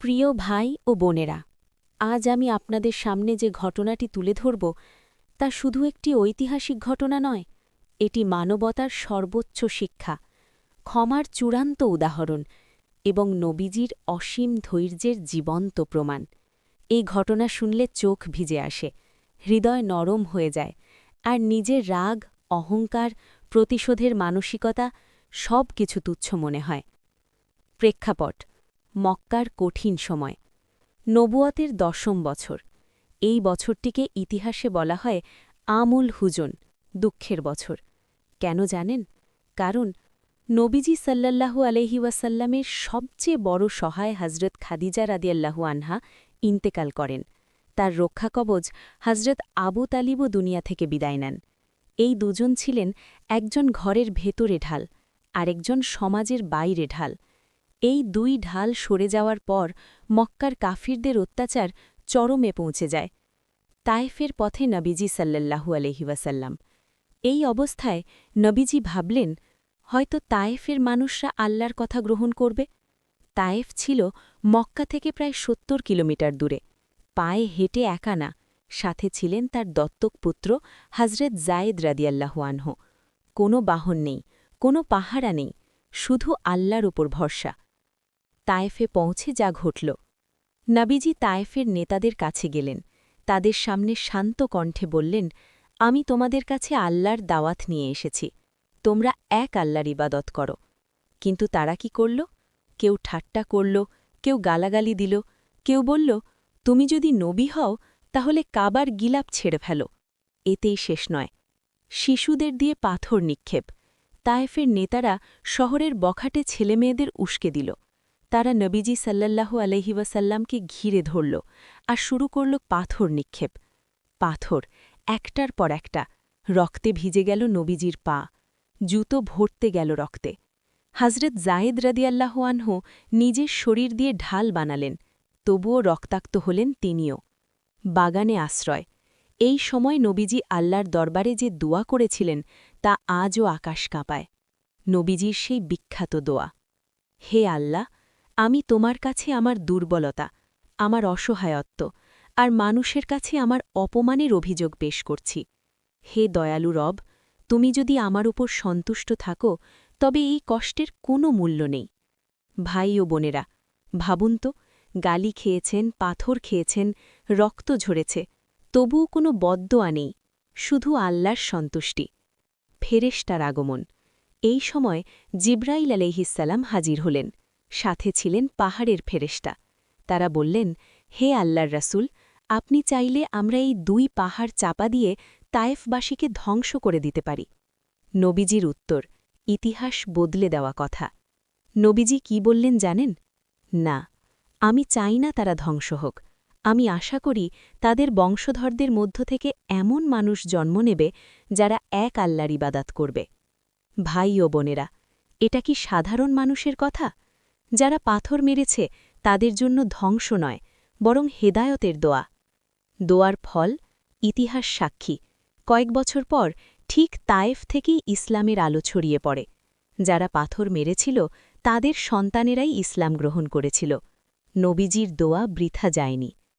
প্রিয় ভাই ও বোনেরা, আজ আমি আপনাদের সামনে যে ঘটনাটি তুলে ধরব, তা শুধু একটি ঐতিহাসিক ঘটনা নয়, এটি মানবতার সর্বোচ্চ শিক্ষা, ক্ষমার চূড়ান্ত উদাহরণ এবং নবীজির অসীম ধৈর্যের জীবন্ত প্রমাণ। এই ঘটনা শুনলে চোখ ভিজে আসে, হৃদয় নরম হয়ে যায় আর নিজের রাগ, অহংকার, প্রতিশোধের মানসিকতা সব কিছু তুচ্ছ মনে হয়। প্রেক্ষাপট মক্কার কঠিন সময়। নবুয়াতের দশম বছর। এই বছরটিকে ইতিহাসে বলা হয় আমুল হুজন, দুঃখের বছর। কেন জানেন? কারণ নবীজি সাল্লাল্লাহু আলহি ওয়াসাল্লামের সবচেয়ে বড় সহায় হজরত খাদিজা রাদিয়াল্লাহু আনহা ইন্তেকাল করেন। তার রক্ষাকবচ হজরত আবু তালিবও দুনিয়া থেকে বিদায় নেন। এই দুজন ছিলেন একজন ঘরের ভেতরে ঢাল, আরেকজন সমাজের বাইরে ঢাল। এই দুই ঢাল সরে যাওয়ার পর মক্কার কাফিরদের অত্যাচার চরমে পৌঁছে যায়। তায়েফের পথে নবীজি সাল্লাল্লাহু আলহিবাসাল্লাম এই অবস্থায় নবীজি ভাবলেন, হয়তো তায়েফের মানুষরা আল্লাহর কথা গ্রহণ করবে? তায়েফ ছিল মক্কা থেকে প্রায় সত্তর কিলোমিটার দূরে। পায়ে হেঁটে একা না। সাথে ছিলেন তার দত্তক পুত্র হজরত জায়েদ রাদিয়াল্লাহু আনহ। কোনো বাহন নেই, কোনো পাহারা নেই। শুধু আল্লাহর উপর ভরসা। তায়েফে পৌঁছে যা ঘটল। নাবিজি তায়েফের নেতাদের কাছে গেলেন। তাদের সামনে শান্ত কণ্ঠে বললেন, আমি তোমাদের কাছে আল্লাহর দাওয়াত নিয়ে এসেছি। তোমরা এক আল্লাহর ইবাদত করো। কিন্তু তারা কি করল? কেউ ঠাট্টা করল, কেউ গালাগালি দিল, কেউ বলল, তুমি যদি নবী হও, তাহলে কাবার গিলাপ ছেড়ে ফেলো। এতেই শেষ নয়। শিশুদের দিয়ে পাথর নিক্ষেপ। তায়েফের নেতারা শহরের বখাটে ছেলেমেয়েদের উস্কে দিল। তারা নবীজি সাল্লাল্লাহু আলহি ওয়াসাল্লামকে ঘিরে ধরল আর শুরু করল পাথর নিক্ষেপ। পাথর, একটার পর একটা, রক্তে ভিজে গেল নবীজির পা, জুতো ভরতে গেল রক্তে। হজরত জায়েদ রাদিয়াল্লাহ আনহু নিজের শরীর দিয়ে ঢাল বানালেন, তবুও রক্তাক্ত হলেন তিনিও। বাগানে আশ্রয়, এই সময় নবীজি আল্লাহর দরবারে যে দোয়া করেছিলেন তা আজও আকাশ কাঁপায়। নবীজির সেই বিখ্যাত দোয়া, হে আল্লাহ আমি তোমার কাছে আমার দুর্বলতা, আমার অসহায়ত্ব আর মানুষের কাছে আমার অপমানের অভিযোগ পেশ করছি। হে দয়ালু রব, তুমি যদি আমার উপর সন্তুষ্ট থাকো, তবে এই কষ্টের কোনো মূল্য নেই। ভাই ও বোনেরা, ভাবুন তো, গালি খেয়েছেন, পাথর খেয়েছেন, রক্ত ঝরেছে, তবুও কোনো বদ্দোয়া নেই, শুধু আল্লাহর সন্তুষ্টি। ফেরেশটার আগমন, এই সময় জিব্রাইল আলহিসাল্লাম হাজির হলেন। সাথে ছিলেন পাহাড়ের ফেরেস্তা তারা বললেন, হে আল্লাহর রাসুল, আপনি চাইলে আমরা এই দুই পাহাড় চাপা দিয়ে তায়েফবাসীকে ধ্বংস করে দিতে পারি। নবীজির উত্তর, ইতিহাস বদলে দেওয়া কথা। নবীজি কি বললেন জানেন? না, আমি চাই না তারা ধ্বংস হোক। আমি আশা করি তাদের বংশধরদের মধ্য থেকে এমন মানুষ জন্ম নেবে যারা এক আল্লাহর ইবাদাত করবে। ভাই ও বোনেরা, এটা কি সাধারণ মানুষের কথা? যারা পাথর মেরেছে, তাদের জন্য ধ্বংস নয়, বরং হেদায়তের দোয়া। দোয়ার ফল, ইতিহাস সাক্ষী। কয়েক বছর পর ঠিক তায়েফ থেকেই ইসলামের আলো ছড়িয়ে পড়ে। যারা পাথর মেরেছিল, তাদের সন্তানেরাই ইসলাম গ্রহণ করেছিল। নবীজির দোয়া বৃথা যায়নি।